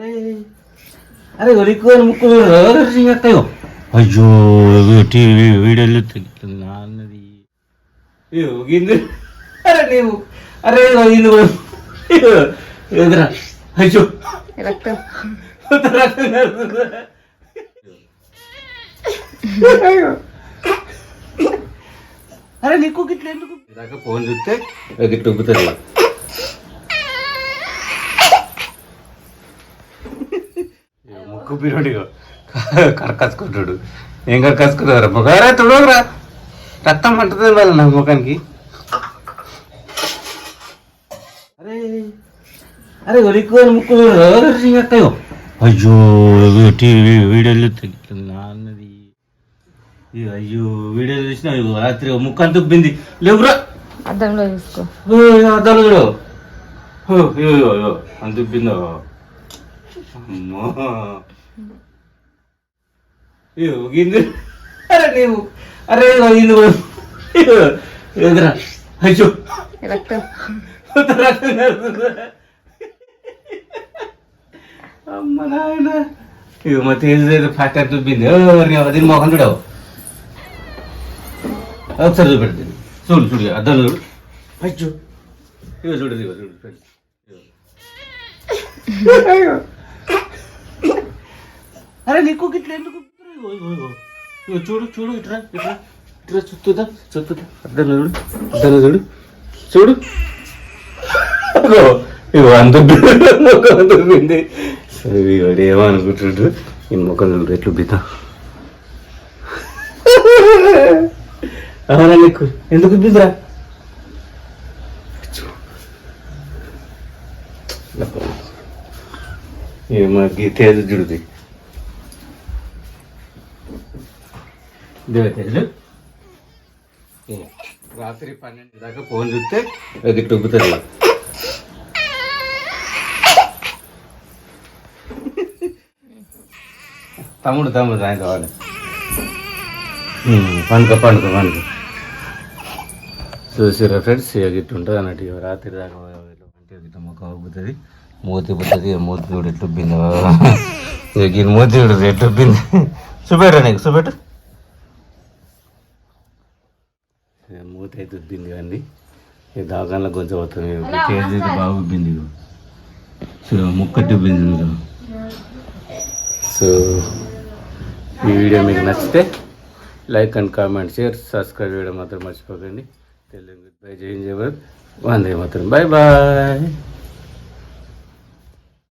అరే అరే ఒలిక్కువ ముక్కు అక్కయ్యో అయ్యో టీవీ వీడియోలు నాన్నది అయ్యో గింది అరే నీవు అరే ఇల్లు ఎదురా అయ్యో రక్తం అరే నీకు గిట్ల ఎందుకు దాకా ఫోన్ చూస్తే గిట్ల ఉబ్బుతుంది ముక్కు పిరోడి కరకాసుకుంటాడు. ఏం కరకాసుకున్నారా ముఖారా తుడోగరా రక్తం అంటుంది వాళ్ళ నా ముఖానికి. అరే అరే ఒలిక్కువ ముక్కు అక్కయ్యో అయ్యో టీవీ వీడియోలు నాన్నది. అయ్యో వీడియోలు చూసినా రాత్రి ముక్కు అంత ఉబ్బింది. లేవురా అద్దంలో చూసుకో. ఓ, అద్దాలు చూడు. అంత ఉబ్బిందో. అమ్మో. గింది అరే నీవు. అరే ఇల్లు ఎదురా అయ్యో. రక్తం. అమ్మ నాయన. ఇక మా తేజ్ ఫాస్ట్ చూపింది అది మొహం చూడవు ఒకసారి చూపెడుతుంది చూడు చూడు అద్దం చూడు. అయ్యో. ఇగో చూడు ఇగో చూడు అరే నీకు గిట్ల ఎందుకు చూడు చూడు ఇట్రా ఇట్రా ఇట్రా చుట్టూదా చుట్టూదా అర్థం చూడు అర్థం చూడు. చూడు. ఇగో అంత ముఖం దొబ్బింది సరే వాడు ఏమనుకుంటుండ్రు ఈ ముఖం చూడు ఎట్లు బిత అవునా నీకు? ఎందుకు బిద్రా ఏమో తేజ చూడుది. రాత్రి పన్నెండు దాకా ఫోన్ చూస్తే అది టొబ్బుతుంది తమ్ముడు తమ్ముడు ఆయన కావాలి పండుగ పండుగ పండుగ చూసిరా ఫ్రెండ్స్ ఇక గిట్టు ఉంటుంది అన్నట్టు రాత్రి దాకా గిట్ట మొక్క ఉబ్బుతుంది మూతి ఇక మూతి చూడు ఎట్లు ఉబ్బింది. ఇక ఈ మూతి చూడు ఎట్లు ఉబ్బింది. చూపెట్టరా నీకు చూపెట్టు. మూతి అయితే ఉబ్బింది కానీ ఈ దాకాల్లో కొంచెం అవుతుంది. చేతి అయితే బాగా ఉబ్బింది. చూడు ముక్కటి ఉబ్బింది సో ఈ వీడియో మీకు నచ్చితే like and comment share subscribe చేయడం మాత్రం మర్చిపోకండి. తెలుగు గుడ్ బై జై హింద్ జై భారత్. వందే మాత్రం. Bye bye.